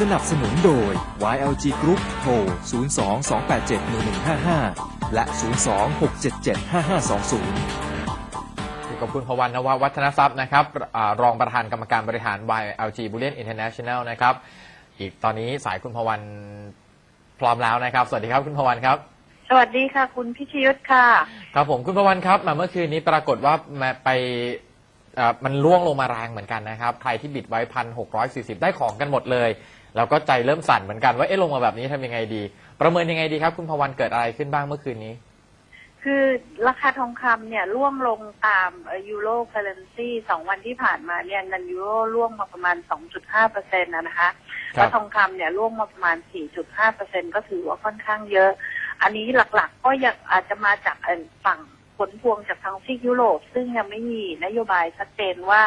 สนับสนุนโดย YLG Group โทร 02-287-1155 และ 02-677-5520อยู่กับคุณพวันนววัฒนทรัพย์นะครับอารองประธานกรรมการบริหาร YLG Bullion International นะครับอีกตอนนี้สายคุณพวันพร้อมแล้วนะครับ สวัสดีครับคุณพวันครับ สวัสดีค่ะ คุณพิชยุทธค่ะ ครับผมคุณพวันครับมาเมื่อคืนนี้ปรากฏว่ามาไปเอ่อมันล่วงลงมาแรงเหมือนกันนะครับ ใครที่บิดไว้พันหกร้อยสี่สิบได้ของกันหมดเลย แล้วก็ใจเริ่มสั่นเหมือนกันว่าเอ๊ะลงมาแบบนี้ทำยังไงดี ประเมินยังไงดีครับ คุณพวันเกิดอะไรขึ้นบ้างเมื่อคืนนี้ คือราคาทองคำเนี่ยร่วงลงตามยูโรเคอเรนซีสองวันที่ผ่านมาเนี่ยเงินยูโรร่วงมาประมาณ 2.5เปอร์เซ็นต์นะคะครับแล้วทองคำเนี่ยร่วงมาประมาณ 4.5เปอร์เซ็นก็ถือว่าค่อนข้างเยอะ อันนี้หลักๆก็ยังอาจจะมาจากเอ่อฝั่งผลพวงจากทางซีกยุโรป ซึ่งยังไม่มีนโยบายชัดเจนว่า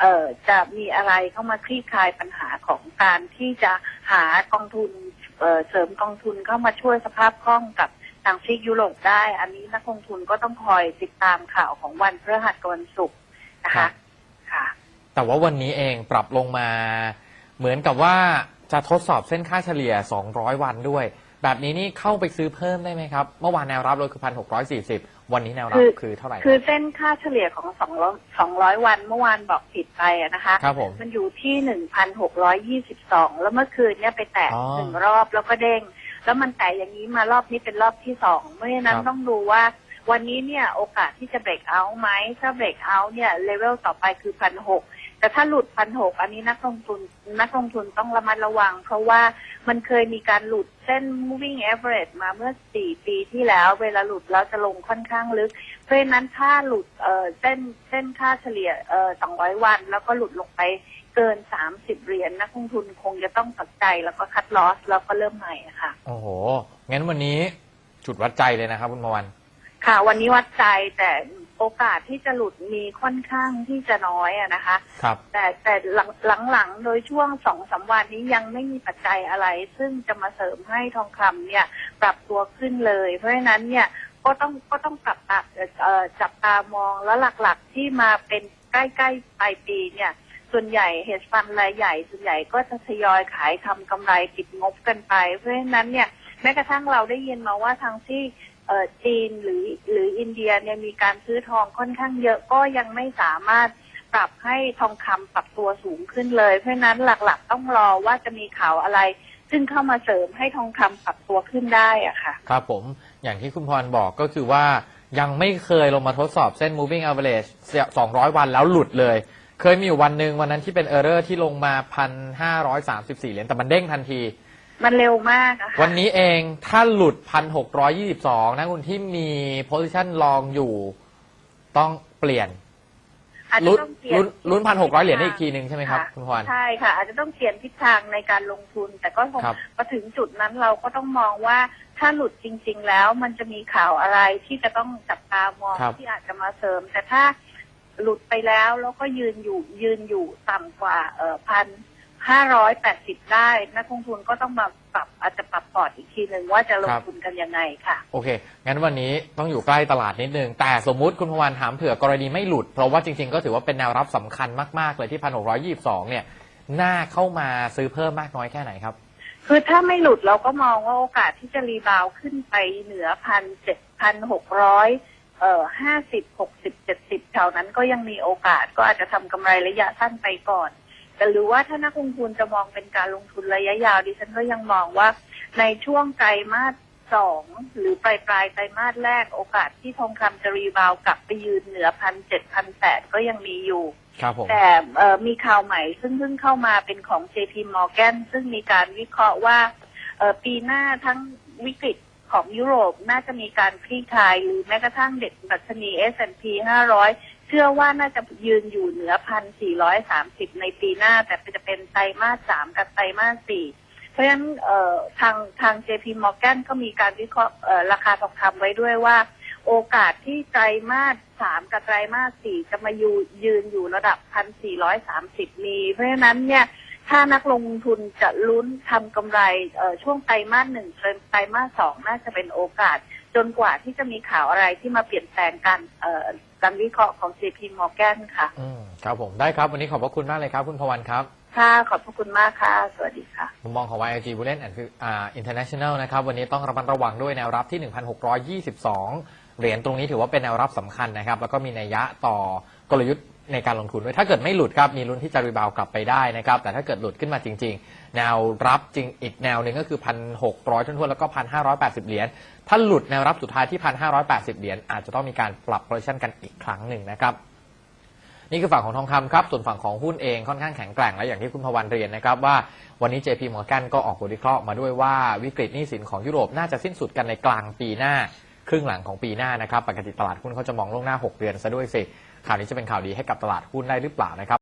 เอ่อจะมีอะไรเข้ามาคลี่คลายปัญหาของการที่จะหากองทุนเอ่อเสริมกองทุนเข้ามาช่วยสภาพคล่องกับทางซีกยุโรปได้ อันนี้นักลงทุนก็ต้องคอยติดตามข่าวของวันพฤหัสกับวันศุกร์นะครัคะบ ค่ะ แต่ว่าวันนี้เองปรับลงมา เหมือนกับว่าจะทดสอบเส้นค่าเฉลี่ย 200 วันด้วย แบบนี้นี่เข้าไปซื้อเพิ่มได้ไหมครับ เมื่อวานแนวรับเราคือ 1,640 วันนี้แนวรับคือคือเท่าไหร่คือเส้นค่าเฉลี่ยของ200 200วันเมื่อวานบอกผิดไปอะนะคะครับผมมันอยู่ที่1,622แล้วเมื่อคืนเนี่ยไปแตะอ๋อหนึ่งรอบแล้วก็เด้ง แล้วมันแตะอย่างนี้มารอบนี้เป็นรอบที่สองเพราะฉะนั้นครับต้องดูว่าวันนี้เนี่ยโอกาสที่จะเบรกเอาท์ไหมถ้าเบรกเอาท์เนี่ยเลเวลต่อไปคือพันหก แต่ถ้าหลุดพันหกอันนี้นักลงทุนนักลงทุนต้องระมัดระวัง เพราะว่ามันเคยมีการหลุดเส้น moving average มาเมื่อสี่ปีที่แล้ว เวลาหลุดแล้วจะลงค่อนข้างลึก เพราะฉะนั้นถ้าหลุดเอ่อเส้นเส้นค่าเฉลี่ยเอ่อ200วัน แล้วก็หลุดลงไปเกิน30เหรียญนักลงทุนคงจะต้องตัดใจแล้วก็คัดลอสแล้วก็เริ่มใหม่อะค่ะ โอ้โห งั้นวันนี้จุดวัดใจเลยนะครับคุณพวันค่ะ วันนี้วัดใจแต่ โอกาสที่จะหลุดมีค่อนข้างที่จะน้อยอะนะคะ ครับ แต่แต่หลังหลังๆโดยช่วงสองสามวันนี้ยังไม่มีปัจจัยอะไร ซึ่งจะมาเสริมให้ทองคำเนี่ยปรับตัวขึ้นเลย เพราะฉะนั้นเนี่ยก็ต้องก็ต้องปรับตาเอ่อจับตามองแล้วหลักๆที่มาเป็นใกล้ๆปลายปีเนี่ย ส่วนใหญ่เฮดฟันรายใหญ่ ส่วนใหญ่ก็จะทยอยขายทำกำไรติดงบกันไป เพราะฉะนั้นเนี่ยแม้กระทั่งเราได้ยินมาว่าทางที่เอ่อ จีนหรือหรืออินเดียเนี่ยมีการซื้อทองค่อนข้างเยอะก็ยังไม่สามารถปรับให้ทองคำปรับตัวสูงขึ้นเลย เพราะนั้นหลักๆต้องรอว่าจะมีข่าวอะไร ซึ่งเข้ามาเสริมให้ทองคำปรับตัวขึ้นได้อะค่ะ ครับผมอย่างที่คุณพรบอกก็คือว่ายังไม่เคยลงมาทดสอบเส้น moving average 200 วันแล้วหลุดเลย เคยมีอยู่วันหนึ่งวันนั้นที่เป็น error ที่ลงมา 1,534 เหรียญแต่มันเด้งทันที มันเร็วมากอะค่ะวันนี้เองถ้าหลุด 1,622 นะคุณที่มี position ลองอยู่ ต้องเปลี่ยน อาจจะลุ้นต้องเปลี่ยนลุ้นลุ้น1,600 เหรียญได้อีกทีหนึ่งใช่ไหมครับะคุณพร ใช่ค่ะ อาจจะต้องเปลี่ยนทิศทางในการลงทุน แต่ก็คงครับพอถึงจุดนั้นเราก็ต้องมองว่าถ้าหลุดจริง ๆ แล้วมันจะมีข่าวอะไรที่จะต้องจับตามองครับ ที่อาจจะมาเสริม แต่ถ้าหลุดไปแล้วแล้วก็ยืนอยู่ยืนอยู่ต่ำกว่าเอ่อพัน ห้าร้อยแปดสิบได้ นักลงทุนก็ต้องมาปรับอาจจะปรับพอร์ตอีกทีหนึ่งว่าจะลงทุนกันยังไงค่ะ โอเค งั้นวันนี้ต้องอยู่ใกล้ตลาดนิดนึง แต่สมมุติคุณพวันถามเผื่อกรณีไม่หลุด เพราะว่าจริงๆ ก็ถือว่าเป็นแนวรับสำคัญมากๆ เลยที่1,622เนี่ยน่าเข้ามาซื้อเพิ่มมากน้อยแค่ไหนครับ คือถ้าไม่หลุดเราก็มองว่าโอกาสที่จะรีบาวด์ขึ้นไปเหนือพันเจ็ดพันหกร้อยเอ่อห้าสิบหกสิบเจ็ดสิบแถวนั้นก็ยังมีโอกาสก็อาจจะทำกำไรระยะสั้นไปก่อน แต่หรือว่าถ้านักลงทุนจะมองเป็นการลงทุนระยะยาว ดิฉันก็ยังมองว่าในช่วงไตรมาสสองหรือปลายปลายๆไตรมาสแรกโอกาสที่ทองคำจะรีบาวด์กลับไปยืนเหนือพันเจ็ดพันแปดก็ยังมีอยู่ครับผมแต่เอ่อมีข่าวใหม่ซึ่งเพิ่งเข้ามาเป็นของ JP Morgan ซึ่งมีการวิเคราะห์ว่าเอ่อปีหน้าทั้งวิกฤตของยุโรปน่าจะมีการคลี่คลาย หรือแม้กระทั่งเด็กดัชนี S&P 500เชื่อว่าน่าจะยืนอยู่เหนือพันสี่ร้อยสามสิบในปีหน้า แต่จะเป็นไตรมาสสามกับไตรมาสสี่เพราะฉะนั้นเอ่อทางทาง JP Morgan ก็มีการวิเคราะห์ราคาทองคำไว้ด้วยว่า โอกาสที่ไตรมาสสามกับไตรมาสสี่จะมาอยู่ยืนอยู่ระดับพันสี่ร้อยสามสิบมี เพราะฉะนั้นเนี่ยถ้านักลงทุนจะลุ้นทำกำไรช่วงไตรมาสหนึ่งไตรมาสสองน่าจะเป็นโอกาส จนกว่าที่จะมีข่าวอะไรที่มาเปลี่ยนแปลงการเอ่อการวิเคราะห์ของ JP Morgan ค่ะ อืมครับผมได้ครับ วันนี้ขอบพระคุณมากเลยครับคุณพวันครับค่ะ ขอบพระคุณมากค่ะ สวัสดีค่ะ มุมมองของ YLG Bullion and อ่า International นะครับ วันนี้ต้องระมัดระวังด้วยแนวรับที่ 1,622 เหรียญตรงนี้ถือว่าเป็นแนวรับสำคัญนะครับ แล้วก็มีนัยยะต่อกลยุทธ์ ในการลงทุนด้วยถ้าเกิดไม่หลุดครับมีลุ้นที่จะรีบาวกลับไปได้นะครับ แต่ถ้าเกิดหลุดขึ้นมาจริง ๆ แนวรับจริงอีกแนวหนึ่งก็คือ 1,600ทุนๆแล้วก็ 1,580 เหรียญถ้าหลุดแนวรับสุดท้ายที่ 1,580 เหรียญอาจจะต้องมีการปรับ position กันอีกครั้งหนึ่งนะครับนี่คือฝั่งของทองคำครับส่วนฝั่งของหุ้นเองค่อนข้างแข็งแกร่งและอย่างที่คุณพวันเรียนนะครับว่าวันนี้ JP Morgan ก็ออกบทวิเคราะห์มาด้วยว่าวิกฤตหนี้สินของยุโรปน่าจะสิ้นสุดกันในกลางปีหน้า ครึ่งหลังของปีหน้านะครับปกติตลาดหุ้นเขาจะมองล่วงหน้า 6 เดือนซะด้วยสิ ข่าวนี้จะเป็นข่าวดีให้กับตลาดหุ้นได้หรือเปล่านะครับ